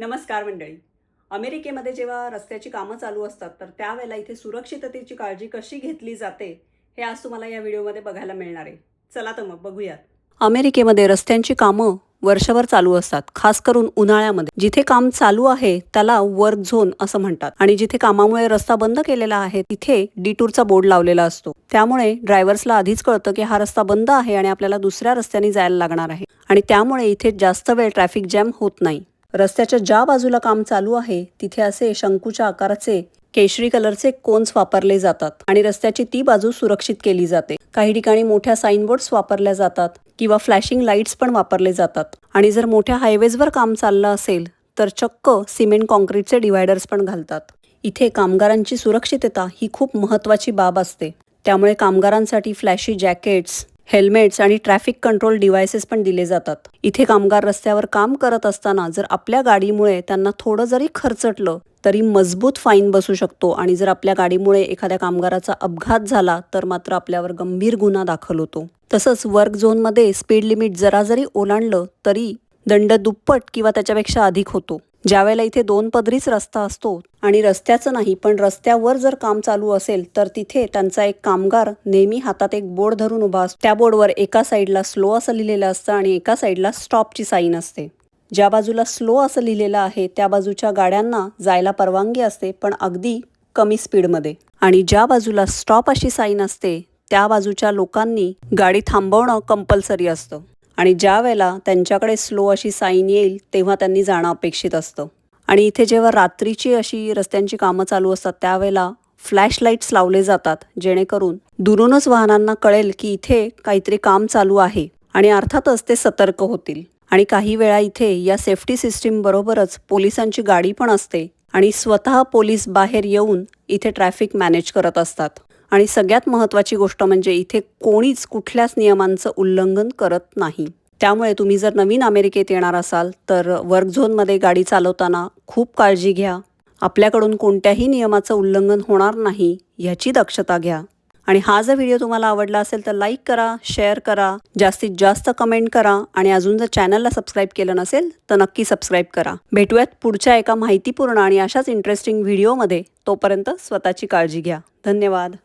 नमस्कार मंडळी. अमेरिकेमध्ये जेव्हा रस्त्याची कामं चालू असतात तर त्यावेळेला इथे सुरक्षिततेची काळजी कशी घेतली जाते हे आज तुम्हाला या व्हिडिओमध्ये बघायला मिळणार आहे. चला तर मग बघूयात. अमेरिकेमध्ये रस्त्यांची कामं वर्षभर चालू असतात खास करून उन्हाळ्यामध्ये. जिथे काम चालू आहे त्याला वर्क झोन असं म्हणतात. आणि जिथे कामामुळे रस्ता बंद केलेला आहे तिथे डिटूरचा बोर्ड लावलेला असतो. त्यामुळे ड्रायव्हर्सला आधीच कळतं की हा रस्ता बंद आहे आणि आपल्याला दुसऱ्या रस्त्याने जायला लागणार आहे. आणि त्यामुळे इथे जास्त वेळ ट्रॅफिक जॅम होत नाही. रस्त्याच्या ज्या बाजूला काम चालू आहे तिथे असे शंकूच्या आकाराचे केशरी कलरचे कोन्स वापरले जातात आणि रस्त्याची ती बाजू सुरक्षित केली जाते. काही ठिकाणी मोठ्या साईनबोर्ड्स वापरल्या जातात किंवा फ्लॅशिंग लाईट्स पण वापरले जातात. आणि जर मोठ्या हायवेजवर काम चाललं असेल तर चक्क सिमेंट कॉन्क्रीटचे डिवायडर्स पण घालतात. इथे कामगारांची सुरक्षितता ही खूप महत्वाची बाब असते. त्यामुळे कामगारांसाठी फ्लॅशी जॅकेट्स हेल्मेट्स आणि ट्रॅफिक कंट्रोल डिव्हायसेस पण दिले जातात. इथे कामगार रस्त्यावर काम करत असताना जर आपल्या गाडीमुळे त्यांना थोडं जरी खर्चटलं तरी मजबूत फाईन बसू शकतो आणि जर आपल्या गाडीमुळे एखाद्या कामगाराचा अपघात झाला तर मात्र आपल्यावर गंभीर गुन्हा दाखल होतो. तसंच वर्क झोनमध्ये स्पीड लिमिट जरा जरी ओलांडलं तरी दंड दुप्पट किंवा त्याच्यापेक्षा अधिक होतो. ज्यावेळेला इथे दोन पदरीच रस्ता असतो आणि रस्त्याचं नाही पण रस्त्यावर जर काम चालू असेल तर तिथे त्यांचा एक कामगार नेहमी हातात एक बोर्ड धरून उभा असतो. त्या बोर्डवर एका साईडला स्लो असं लिहिलेलं असतं आणि एका साईडला स्टॉपची साईन असते. ज्या बाजूला स्लो असं लिहिलेलं आहे त्या बाजूच्या गाड्यांना जायला परवानगी असते पण अगदी कमी स्पीडमध्ये. आणि ज्या बाजूला स्टॉप अशी साईन असते त्या बाजूच्या लोकांनी गाडी थांबवणं कंपल्सरी असतं. आणि ज्या वेळेला त्यांच्याकडे स्लो अशी साईन येईल तेव्हा त्यांनी जाणं अपेक्षित असतं. आणि इथे जेव्हा रात्रीची अशी रस्त्यांची कामं चालू असतात त्यावेळेला फ्लॅश लाईट्स लावले जातात जेणेकरून दुरूनच वाहनांना कळेल की इथे काहीतरी काम चालू आहे आणि अर्थातच ते सतर्क होतील. आणि काही वेळा इथे या सेफ्टी सिस्टीम बरोबरच पोलिसांची गाडी पण असते आणि स्वतः पोलीस बाहेर येऊन इथे ट्रॅफिक मॅनेज करत असतात. आणि सगळ्यात महत्त्वाची गोष्ट म्हणजे इथे कोणीच कुठल्याच नियमांचं उल्लंघन करत नाही. त्यामुळे तुम्ही जर नवीन अमेरिकेत येणार असाल तर वर्क झोनमध्ये गाडी चालवताना खूप काळजी घ्या. आपल्याकडून कोणत्याही नियमाचं उल्लंघन होणार नाही ह्याची दक्षता घ्या. आणि हा जर व्हिडिओ तुम्हाला आवडला असेल तर लाईक करा शेअर करा जास्तीत जास्त कमेंट करा आणि अजून जर चॅनलला सबस्क्राईब केलं नसेल तर नक्की सबस्क्राईब करा. भेटूयात पुढच्या एका माहितीपूर्ण आणि अशाच इंटरेस्टिंग व्हिडिओमध्ये तोपर्यंत स्वतःची काळजी घ्या. धन्यवाद.